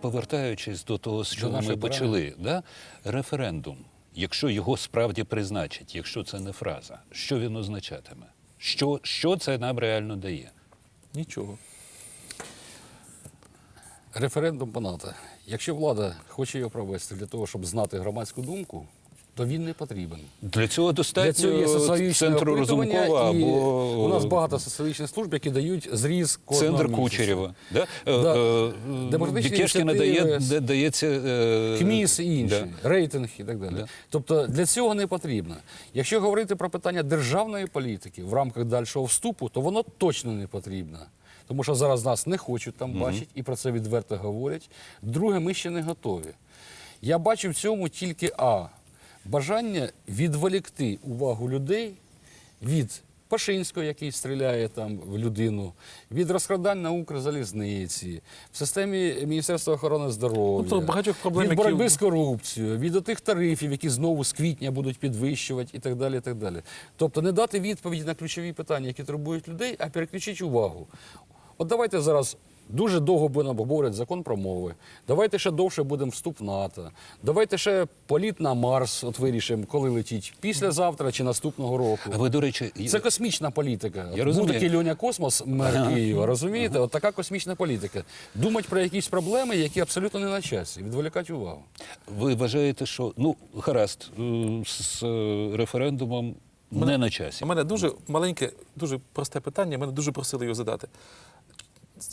повертаючись до того, з чого ми почали, да? референдум, якщо його справді призначать, якщо це не фраза, що він означатиме? Що, що це нам реально дає? Нічого. Референдум по НАТО. Якщо влада хоче його провести для того, щоб знати громадську думку, то він не потрібен. Для цього Для достатньо цього є центру Розумкова і або у нас багато соціологічних служб, які дають зріз кожного центр місяця. Кучерєва. Да? Да. Е, е, Демократичні Бекешкіна дає, ініціативи, да- дається... е, КМІС і інші, да. рейтинг і так далі. Да. Тобто для цього не потрібно. Якщо говорити про питання державної політики в рамках дальшого вступу, то воно точно не потрібно. Тому що зараз нас не хочуть там бачити і про це відверто говорять. Друге, ми ще не готові. Я бачу в цьому тільки А. Бажання відволікти увагу людей від Пашинського, який стріляє там в людину, від розкрадань на Укрзалізниці, в системі Міністерства охорони здоров'я, Тобто багатьох проблем, від які- боротьби з корупцією, від тих тарифів, які знову з квітня будуть підвищувати і так далі. І так далі. Тобто не дати відповіді на ключові питання, які турбують людей, а переключити увагу. От давайте зараз. Дуже довго будемо обговорювати закон про мови. Давайте ще довше будемо вступ в НАТО. Давайте ще політ на Марс, от вирішимо, коли летіть, післязавтра чи наступного року. А ви, до речі, Це космічна політика. Я розумію. Був такий Льоня Космос, мер Києва, розумієте? От така космічна політика. Думать про якісь проблеми, які абсолютно не на часі, відволікати увагу. ви вважаєте, що ну гаразд е, з е, референдумом не на часі. У мене дуже маленьке, дуже просте питання, мене дуже просили його задати.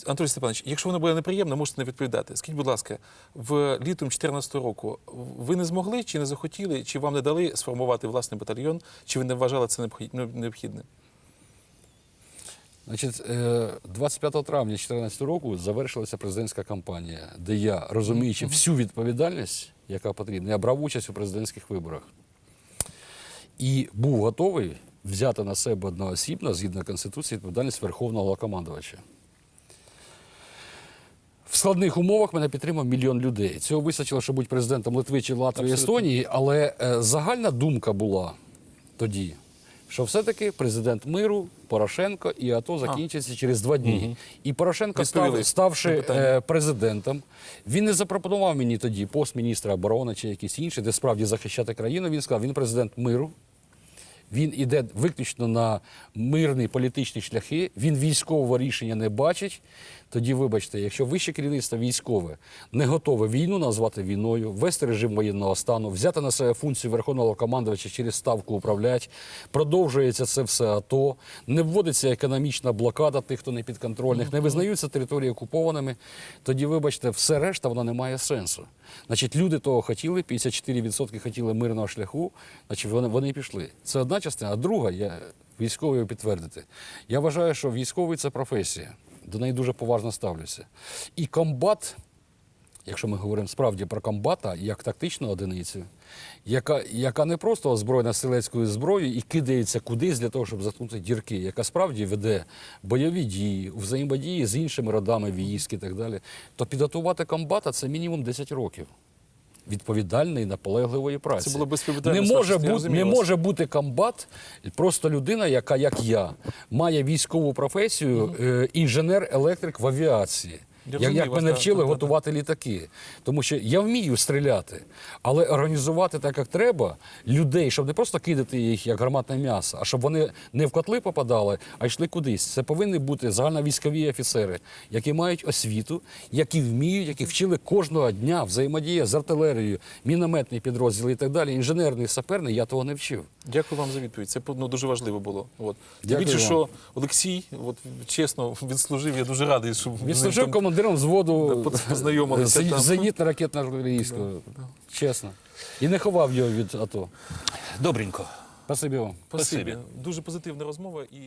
Анатолій Степанович, якщо воно буде неприємно, можете не відповідати. Скажіть, будь ласка, в літом 2014 року ви не змогли чи не захотіли, чи вам не дали сформувати власний батальйон, чи ви не вважали це ну, необхідним? Значить, е, 25 травня 2014 року завершилася президентська кампанія, де я, розуміючи всю відповідальність, яка потрібна, я брав участь у президентських виборах. І був готовий взяти на себе одноосібно, згідно Конституції, відповідальність Верховного Головнокомандувача. В складних умовах мене підтримав мільйон людей. Цього вистачило, щоб бути президентом Литви чи Латвії, Абсолютно. Естонії, але е, загальна думка була тоді, що все-таки президент миру, Порошенко і АТО закінчиться через два дні. І Порошенко, став, ставши питання. е, президентом, він не запропонував мені тоді пост міністра оборони чи якийсь інший, де справді захищати країну. Він сказав, він президент миру. Він іде виключно на мирні політичні шляхи, він військового рішення не бачить. Тоді, вибачте, якщо вище керівництво військове не готове війну назвати війною, ввести режим воєнного стану, взяти на себе функцію верховного командувача через ставку управляти, продовжується це все АТО, не вводиться економічна блокада тих, хто не підконтрольних, не визнаються території окупованими. Тоді, вибачте, все решта воно не має сенсу. Значить, люди того хотіли, 54% хотіли мирного шляху, значить, вони, вони пішли. Це одна частина, а друга, я військовий підтвердити. Я вважаю, що військовий це професія. До неї дуже поважно ставлюся. І комбат, якщо ми говоримо справді про комбата як тактичну одиницю, яка, яка не просто озброєна стрілецькою зброєю і кидається кудись для того, щоб заткнути дірки, яка справді веде бойові дії, взаємодії з іншими родами військ і так далі, то підготувати комбата це мінімум 10 років. Відповідальної, наполегливої праці. Це було безвідповідально, не може, бути, не може бути комбат, просто людина, яка, як я, має військову професію, е, інженер-електрик в авіації. Я Як, як вас, мене так, вчили так, так. готувати літаки. Тому що я вмію стріляти, але організувати так, як треба, людей, щоб не просто кидати їх як гарматне м'ясо, а щоб вони не в котли попадали, а йшли кудись. Це повинні бути загальновійськові офіцери, які мають освіту, які вміють, які вчили кожного дня взаємодія з артилерією, мінометні підрозділи і так далі. Інженерний, саперний, я того не вчив. Дякую вам за відповідь. Це ну, дуже важливо було. От. Тим Дякую більше, вам. що Олексій, от, чесно, відслужив, я дуже радий, що Він служив там- командиром взводу познайомилися там. зенітно-ракетно артилерійського. Чесно. І не ховав його від АТО. Добренько. Спасибі вам. Спасибі. Спасибі. Дуже позитивна розмова і.